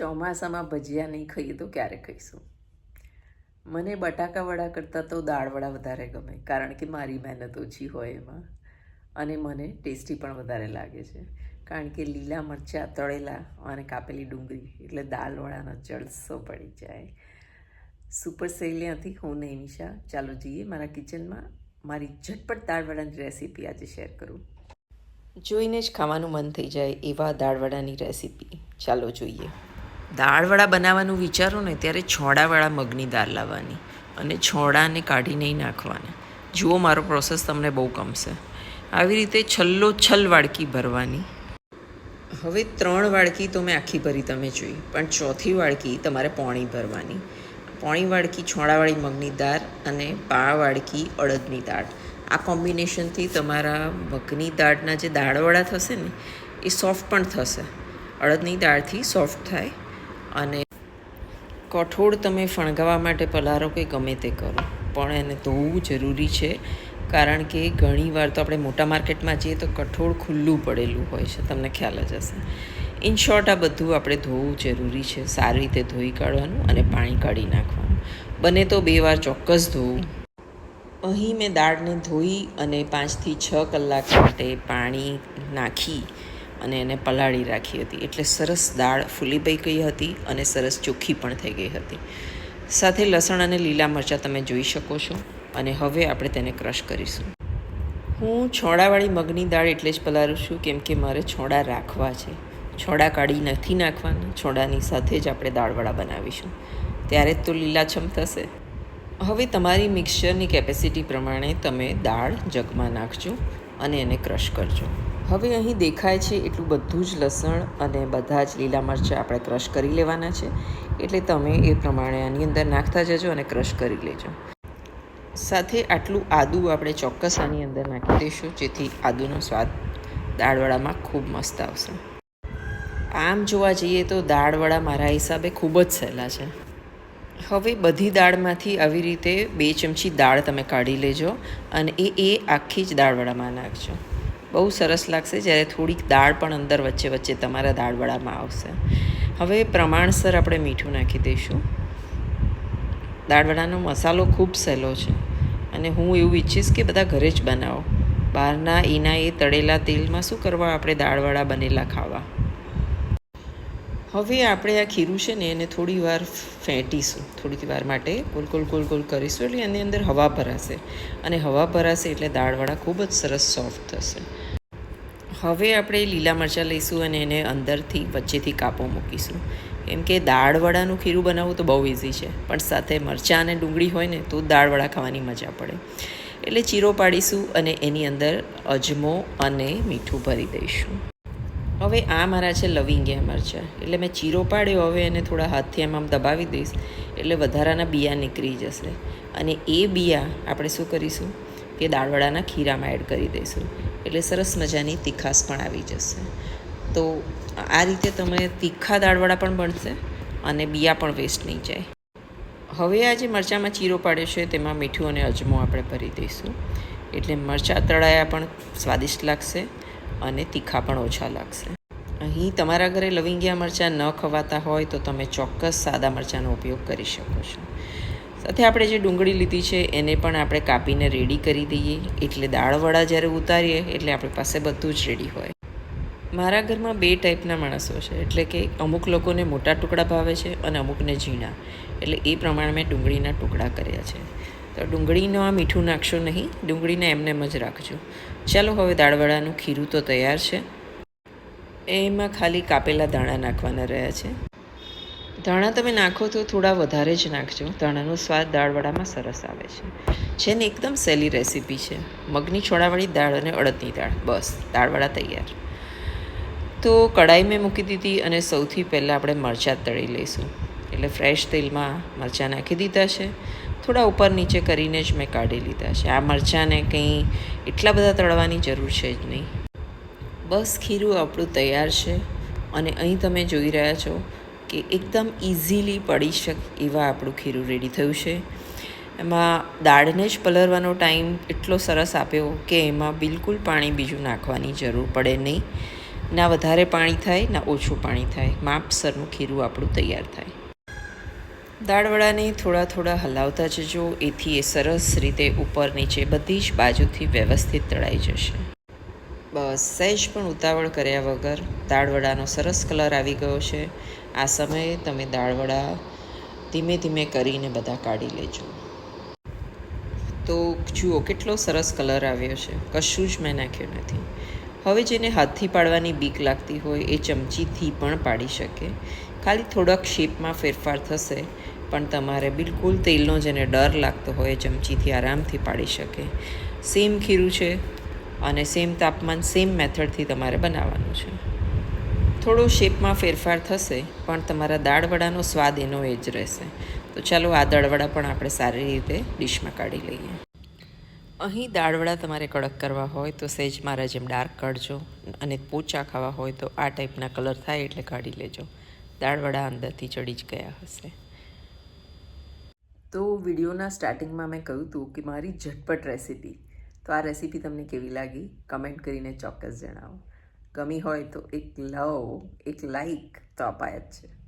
ચોમાસામાં ભજીયા નહીં ખાઈએ તો ક્યારે ખાઈશું? મને બટાકા વડા કરતાં તો દાળવડા વધારે ગમે, કારણ કે મારી મહેનત ઓછી હોય એમાં. અને મને ટેસ્ટી પણ વધારે લાગે છે. કારણ કે લીલા મરચાં તળેલા અને કાપેલી ડુંગળી, એટલે દાળવડાનો જળસો પડી જાય. સુપર સેલિયાથી હું નૈમિષા ચાલો જઈએ મારા કિચનમાં. મારી ઝટપટ દાળવડાની રેસીપી આજે શેર કરું. જોઈને જ ખાવાનું મન થઈ જાય એવા દાળવડાની રેસીપી. ચાલો જોઈએ. દાળવડા બનાવવાનું વિચારો ને, ત્યારે છોડાવાળા મગની દાળ લાવવાની અને છોડાને કાઢી નહીં નાખવાના. જુઓ, મારો પ્રોસેસ તમને બહુ ગમશે. આવી રીતે છલ્લો છલ વાડકી ભરવાની. હવે ત્રણ વાડકી તો મેં આખી ભરી તમે જોઈ, પણ ચોથી વાડકી તમારે પોણી ભરવાની. પોણી વાડકી છોડાવાળી મગની દાળ અને પા વાડકી અડદની દાળ. આ કોમ્બિનેશનથી તમારા મગની દાળના જે દાળવડા થશે ને, એ સોફ્ટ પણ થશે. અડદની દાળથી સોફ્ટ થાય અને કઠોળ તમે ફણગાવવા માટે પલારો કે ગમે તે કરો, પણ એને ધોવું જરૂરી છે, કારણ કે ઘણીવાર તો આપણે મોટા માર્કેટમાં જઈએ તો કઠોળ ખુલ્લું પડેલું હોય છે, તમને ખ્યાલ જ હશે. ઇન શોર્ટ, આ બધું આપણે ધોવું જરૂરી છે, સારી રીતે ધોઈ કાઢવાનું અને પાણી કાઢી નાખવાનું. બને તો બે વાર ચોક્કસ ધોવું. અહીં મેં દાળને ધોઈ અને પાંચથી છ કલાક માટે પાણી નાખી અને એને પલાળી રાખી હતી. એટલે સરસ દાળ ફૂલી પઈ ગઈ હતી અને સરસ ચોખ્ખી પણ થઈ ગઈ હતી. સાથે લસણ અને લીલા મરચાં તમે જોઈ શકો છો અને હવે આપણે તેને ક્રશ કરીશું. હું છોડાવાળી મગની દાળ એટલે જ પલાળું છું, કેમ કે મારે છોડા રાખવા છે. છોડા કાઢી નથી નાખવાના, છોડાની સાથે જ આપણે દાળવડા બનાવીશું. ત્યારે જ તો લીલાછમ થશે. હવે તમારી મિક્સચરની કેપેસિટી પ્રમાણે તમે દાળ જગમાં નાખજો અને એને ક્રશ કરજો. હવે અહીં દેખાય છે એટલું બધું જ લસણ અને બધા જ લીલા મરચાં આપણે ક્રશ કરી લેવાના છે. એટલે તમે એ પ્રમાણે આની અંદર નાખતા જજો અને ક્રશ કરી લેજો. સાથે આટલું આદું આપણે ચોક્કસ આની અંદર નાખી દઈશું, જેથી આદુનો સ્વાદ દાળવડામાં ખૂબ મસ્ત આવશે. આમ જોવા જઈએ તો દાળવડા મારા હિસાબે ખૂબ જ સહેલા છે. હવે બધી દાળમાંથી આવી રીતે બે ચમચી દાળ તમે કાઢી લેજો અને એ એ આખી જ દાળવડામાં નાખજો. બહુ સરસ લાગશે જ્યારે થોડીક દાળ પણ અંદર વચ્ચે વચ્ચે તમારા દાળવડામાં આવશે. હવે પ્રમાણસર આપણે મીઠું નાખી દઈશું. દાળવડાનો મસાલો ખૂબ સહેલો છે અને હું એવું ઈચ્છીશ કે બધા ઘરે જ બનાવો. બહારના એના એ તળેલા તેલમાં શું કરવા આપણે દાળવડા બનેલા ખાવા? હવે આપણે આ ખીરું છે ને એને થોડી વાર ફેંટીશું. થોડીક વાર માટે ગોલ ગોલ ગોલ ગોલ કરીશું એટલે એની અંદર હવા ભરાશે. અને હવા ભરાશે એટલે દાળવડા ખૂબ જ સરસ સોફ્ટ થશે. હવે આપણે લીલા મરચાં લઈશું અને એને અંદરથી, વચ્ચેથી કાપો મૂકીશું. કેમ કે દાળવડાનું ખીરું બનાવવું તો બહુ ઇઝી છે. પણ સાથે મરચાં અને ડુંગળી હોય ને, તો દાળવડા ખાવાની મજા પડે. એટલે ચીરો પાડીશું અને એની અંદર અજમો અને મીઠું ભરી દઈશું. હવે આ મારા છે લવિંગિયા મરચાં. એટલે મેં ચીરો પાડ્યો, હવે એને થોડા હાથથી એમ આમ દબાવી દઈશ. એટલે વધારાના બિયા નીકળી જશે. અને એ બિયા આપણે શું કરીશું? કે દાળવડાના ખીરામાં એડ કરી દઈશું. એટલે સરસ મજાની તીખાસ પણ આવી જશે. તો આ રીતે તમે તીખા દાળવડા પણ બનશે અને બિયા પણ વેસ્ટ નહીં જાય. હવે આ જે મરચાંમાં ચીરો પાડ્યો છે, તેમાં મીઠું અને અજમો આપણે ભરી દઈશું. એટલે મરચાં તળાયા પણ સ્વાદિષ્ટ લાગશે અને તીખા પણ ઓછા લાગશે. અહીં તમારા ઘરે લવિંગિયા મરચાં ન ખવાતા હોય તો તમે ચોક્કસ સાદા મરચાંનો ઉપયોગ કરી શકો છો. સાથે આપણે જે ડુંગળી લીધી છે, એને પણ આપણે કાપીને રેડી કરી દઈએ. એટલે દાળવડા જ્યારે ઉતારીએ, એટલે આપણી પાસે બધું જ રેડી હોય. મારા ઘરમાં બે ટાઈપના માણસો છે. એટલે કે અમુક લોકોને મોટા ટુકડા ભાવે છે અને અમુકને ઝીણા. એટલે એ પ્રમાણે મેં ડુંગળીના ટુકડા કર્યા છે. તો ડુંગળીનો આ મીઠું નાખશો નહીં. ડુંગળીને એમને જ રાખજો. ચાલો હવે દાળવડાનું ખીરું તો તૈયાર છે. એમાં ખાલી કાપેલા દાણા નાખવાના રહ્યા છે. ધાણા તમે નાખો તો થોડા વધારે જ નાખજો. ધાણાનો સ્વાદ દાળવડામાં સરસ આવે છે. છે ને એકદમ સહેલી રેસીપી છે. મગની છોડાવાળી દાળ અને અડદની દાળ. બસ, દાળવડા તૈયાર. તો કઢાઈ મેં મૂકી દીધી અને સૌથી પહેલાં આપણે મરચાં તળી લઈશું. એટલે ફ્રેશ તેલમાં મરચાં નાખી દીધા છે. થોડા ઉપર નીચે કરીને જ મેં કાઢી લીધા છે. આ મરચાંને કંઈ એટલા બધા તળવાની જરૂર છે જ નહીં. બસ ખીરું આપણું તૈયાર છે. અને અહીં તમે જોઈ રહ્યા છો કે એકદમ ઇઝીલી પડી શકે એવા આપણું ખીરું રેડી થયું છે. એમાં દાળને જ પલળવાનો ટાઈમ એટલો સરસ આપ્યો કે એમાં બિલકુલ પાણી બીજું નાખવાની જરૂર પડે નહીં. ના વધારે પાણી થાય, ના ઓછું પાણી થાય. માપસરનું ખીરું આપણું તૈયાર થાય. દાળવડાને થોડા થોડા હલાવતા જજો, એથી એ સરસ રીતે ઉપર નીચે બધી જ બાજુથી વ્યવસ્થિત તળાઈ જશે. બસ, સહેજ પણ ઉતાવળ કર્યા વગર દાળવડાનો સરસ કલર આવી ગયો છે. આ સમયે તમે દાળવડા ધીમે ધીમે કરીને બધા કાઢી લેજો. તો જુઓ, કેટલો સરસ કલર આવ્યો છે. કશું જ મેં નાખ્યું નથી. હવે જેને હાથથી પાડવાની બીક લાગતી હોય એ ચમચીથી પણ પાડી શકે. ખાલી થોડાક શેપમાં ફેરફાર થશે, પણ તમારે બિલકુલ તેલનો જેને ડર લાગતો હોય ચમચીથી આરામથી પાડી શકે. સેમ ખીરું છે અને સેમ તાપમાન, સેમ મેથડથી તમારે બનાવવાનું છે. થોડો શેપમાં ફેરફાર થશે, પણ તમારા દાળવડાનો સ્વાદ એનો એ જ રહેશે. તો ચાલો આ દાળવડા પણ આપણે સારી રીતે ડીશમાં કાઢી લઈએ. અહીં દાળવડા તમારે કડક કરવા હોય તો સહેજ મારા જેમ ડાર્ક કાઢજો અને પોચા ખાવા હોય તો આ ટાઈપના કલર થાય એટલે કાઢી લેજો. દાળવડા અંદરથી ચડી જ ગયા હશે. તો વિડીયોના સ્ટાર્ટિંગમાં મેં કહ્યું હતું કે મારી ઝટપટ રેસીપી. તો આ રેસીપી તમને કેવી લાગી? કમેન્ટ કરીને ચોક્કસ જણાવો. ગમી હોય તો એક લવ એક લાઈક તો અપાય જ છે